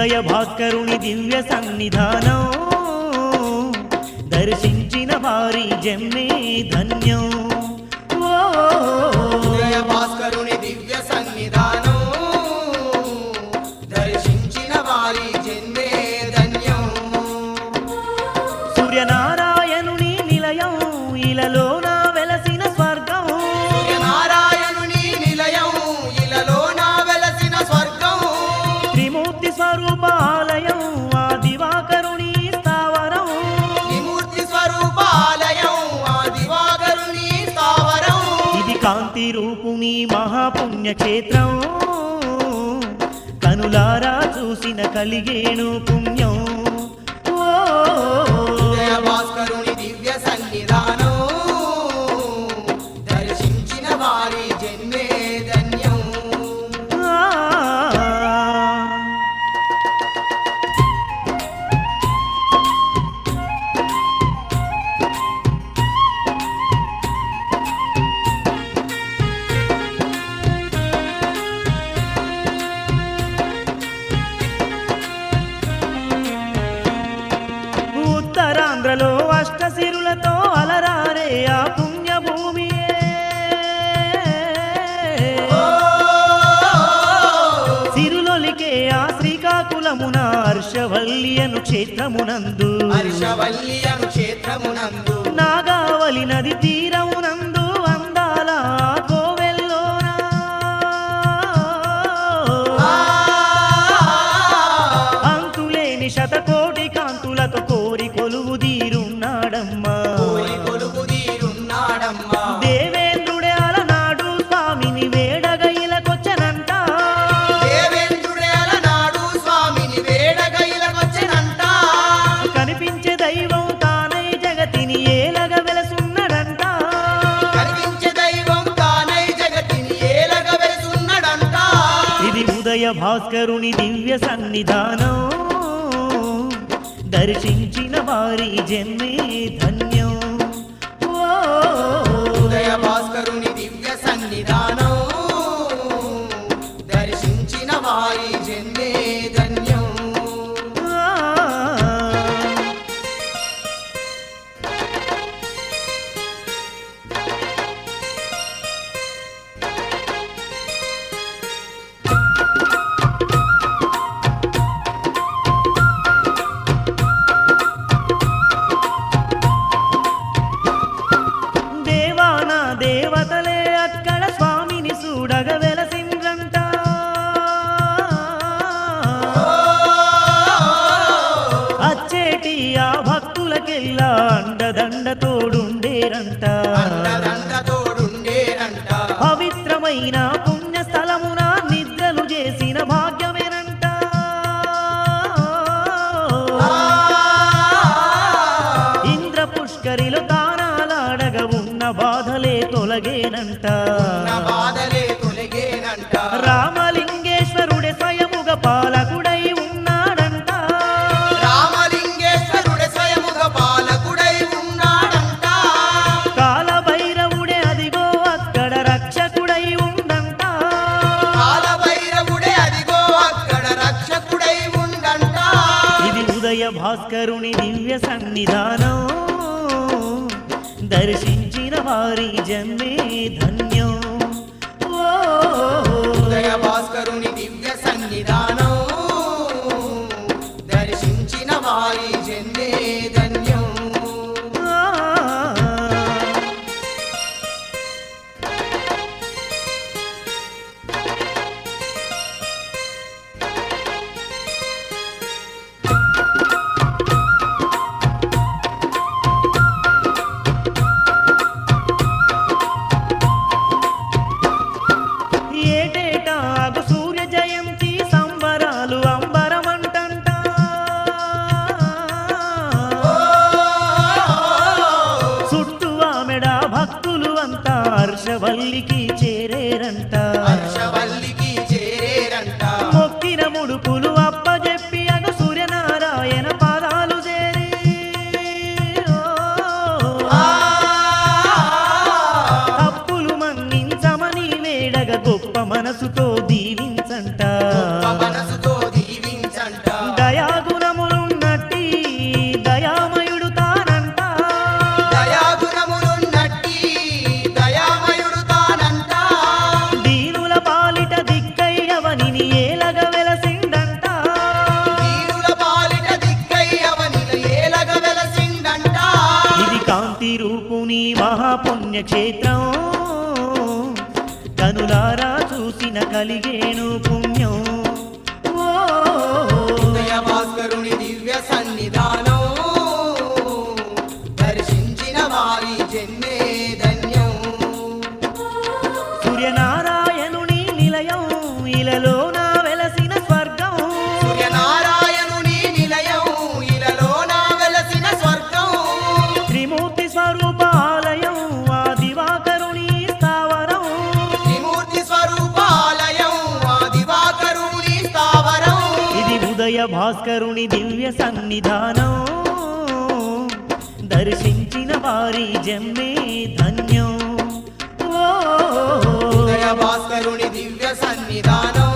ఉదయ భాస్కరుని దివ్య సన్నిధానం. దర్శించిన వారి జన్మే ధన్యం. ఉదయ భాస్కరుని దివ్య సన్నిధానం. దర్శించిన వారి జన్మే ధన్యం. సూర్యనారాయణుని నిలయం ఇలలోన ఇది కాంతి రూపుని మహాపుణ్యక్షేత్రం. కనులారా చూసిన కలిగేను పుణ్యం. అష్టసిరులతో అలరారే ఆ పుణ్యభూమియే. సిరులొలికే ఆ శ్రీకాకుళమున హర్షవల్లి అను క్షేత్రమునందు. హర్షవల్లి అను క్షేత్రమునందు. నాగావళి నది తీరమునందు భాస్కరుని దివ్య సన్నిధానం. దర్శించిన వారి జన్మే ధన్యం. ఉదయ భాస్కరుని దివ్య సన్నిధానం. భక్తులకెల్లా అండదండ తోడుండేరంట. పవిత్రమైన పుణ్యస్థలమున నిద్రలు చేసిన భాగ్యమేనంట. ఇంద్ర పుష్కరిలో తానాలాడగ ఉన్న బాధలే తొలగేనంట. భాస్కరుని దివ్య సన్నిధానం దర్శించిన వారి జన్మే ధన్యం ఓ ఉదయ భాస్కరుని దివ్య సన్నిధానం హర్షవల్లికి చేరేరంట. హర్షవల్లికి చేరేరంట. మొక్కిన ముడుపులు అప్పజెప్పి అగు సూర్యనారాయణ పాదాలు చేరి. అప్పులు మన్నించమని వేడగ గొప్ప మనసుతో దీవించంట రూపుని మహాపుణ్యక్షేత్రం కనులారా చూసిన కలిగేను పుణ్యం. ఓ ఉదయ భాస్కరుని దివ్య సన్నిధానం. స్వరూపాలయం ఆ దివాకరుని స్థావరం. త్రిమూర్తి స్వరూపాలయం ఆ దివాకరుని స్థావరం. ఇది ఉదయ భాస్కరుని దివ్య సన్నిధానం. దర్శించిన వారి జన్మే ధన్యం. ఉదయ భాస్కరుని దివ్య సన్నిధానం.